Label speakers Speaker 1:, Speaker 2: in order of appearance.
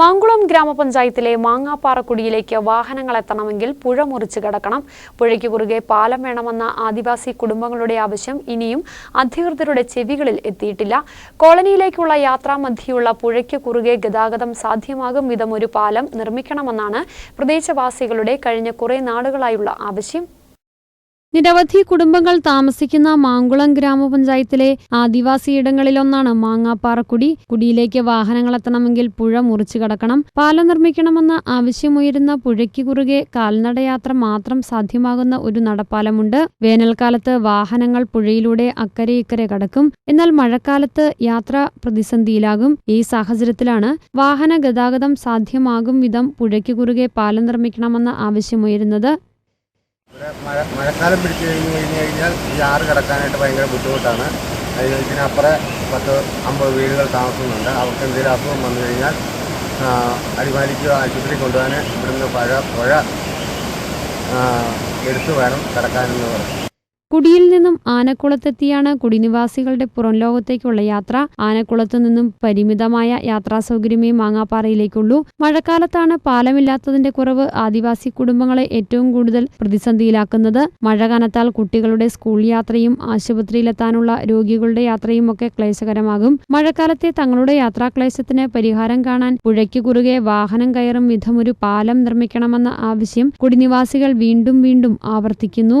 Speaker 1: മാങ്കുളം ഗ്രാമപഞ്ചായത്തിലെ മാങ്ങാപ്പാറക്കുടിയിലേക്ക് വാഹനങ്ങൾ എത്തണമെങ്കിൽ പുഴ മുറിച്ച് കടക്കണം. പുഴയ്ക്ക് കുറുകെ പാലം വേണമെന്ന ആദിവാസി കുടുംബങ്ങളുടെ ആവശ്യം ഇനിയും അധികൃതരുടെ ചെവികളിൽ എത്തിയിട്ടില്ല. കോളനിയിലേക്കുള്ള യാത്രാമധ്യയുള്ള പുഴയ്ക്ക് കുറുകെ ഗതാഗതം സാധ്യമാകും വിധം ഒരു പാലം നിർമ്മിക്കണമെന്നാണ് പ്രദേശവാസികളുടെ കഴിഞ്ഞ കുറേ നാളുകളായുള്ള ആവശ്യം. നിരവധി കുടുംബങ്ങൾ താമസിക്കുന്ന മാങ്കുളം ഗ്രാമപഞ്ചായത്തിലെ ആദിവാസി ആദിവാസിയിടങ്ങളിലൊന്നാണ് മാങ്ങാപ്പാറക്കുടി. കുടിയിലേക്ക് വാഹനങ്ങൾ എത്തണമെങ്കിൽ പുഴ മുറിച്ചു കടക്കണം. പാലം നിർമ്മിക്കണമെന്ന ആവശ്യമുയരുന്ന പുഴയ്ക്ക് കുറുകെ കാൽനടയാത്ര മാത്രം സാധ്യമാകുന്ന ഒരു നടപ്പാലമുണ്ട്. വേനൽക്കാലത്ത് വാഹനങ്ങൾ പുഴയിലൂടെ അക്കരെ ഇക്കരെ കടക്കും. എന്നാൽ മഴക്കാലത്ത് യാത്ര പ്രതിസന്ധിയിലാകും. ഈ സാഹചര്യത്തിലാണ് വാഹന ഗതാഗതം സാധ്യമാകും വിധം പുഴയ്ക്ക് കുറുകെ പാലം നിർമ്മിക്കണമെന്ന ആവശ്യമുയരുന്നത്.
Speaker 2: ഇവിടെ മഴ മഴക്കാലം പിടിച്ചു കഴിഞ്ഞ് കഴിഞ്ഞ് കഴിഞ്ഞാൽ ഈ ആറ് കിടക്കാനായിട്ട് ഭയങ്കര ബുദ്ധിമുട്ടാണ്. ഇതിനപ്പുറം പത്ത് അമ്പത് വീടുകൾ താമസിക്കുന്നുണ്ട് അവർക്ക് എന്തെങ്കിലും അസുഖം വന്നു കഴിഞ്ഞാൽ അടിമാലിക്ക് ആശുപത്രി കൊണ്ടുപോകാൻ ഇവിടുന്ന് പഴ പുഴ എടുത്തു വേണം കിടക്കാനെന്ന് പറയും
Speaker 1: കുടിയിൽ നിന്നും ആനക്കുളത്തെത്തിയാണ് കുടിനിവാസികളുടെ പുറം ലോകത്തേക്കുള്ള യാത്ര. ആനക്കുളത്തു നിന്നും പരിമിതമായ യാത്രാ സൗകര്യമേ മാങ്ങാപ്പാറയിലേക്കുള്ളൂ. മഴക്കാലത്താണ് പാലമില്ലാത്തതിന്റെ കുറവ് ആദിവാസി കുടുംബങ്ങളെ ഏറ്റവും കൂടുതൽ പ്രതിസന്ധിയിലാക്കുന്നത്. മഴ കനത്താൽ കുട്ടികളുടെ സ്കൂൾ യാത്രയും ആശുപത്രിയിലെത്താനുള്ള രോഗികളുടെ യാത്രയും ഒക്കെ ക്ലേശകരമാകും. മഴക്കാലത്തെ തങ്ങളുടെ യാത്രാക്ലേശത്തിന് പരിഹാരം കാണാൻ പുഴയ്ക്ക് കുറുകെ വാഹനം കയറും വിധമൊരു പാലം നിർമ്മിക്കണമെന്ന ആവശ്യം കുടിനിവാസികൾ വീണ്ടും വീണ്ടും ആവർത്തിക്കുന്നു.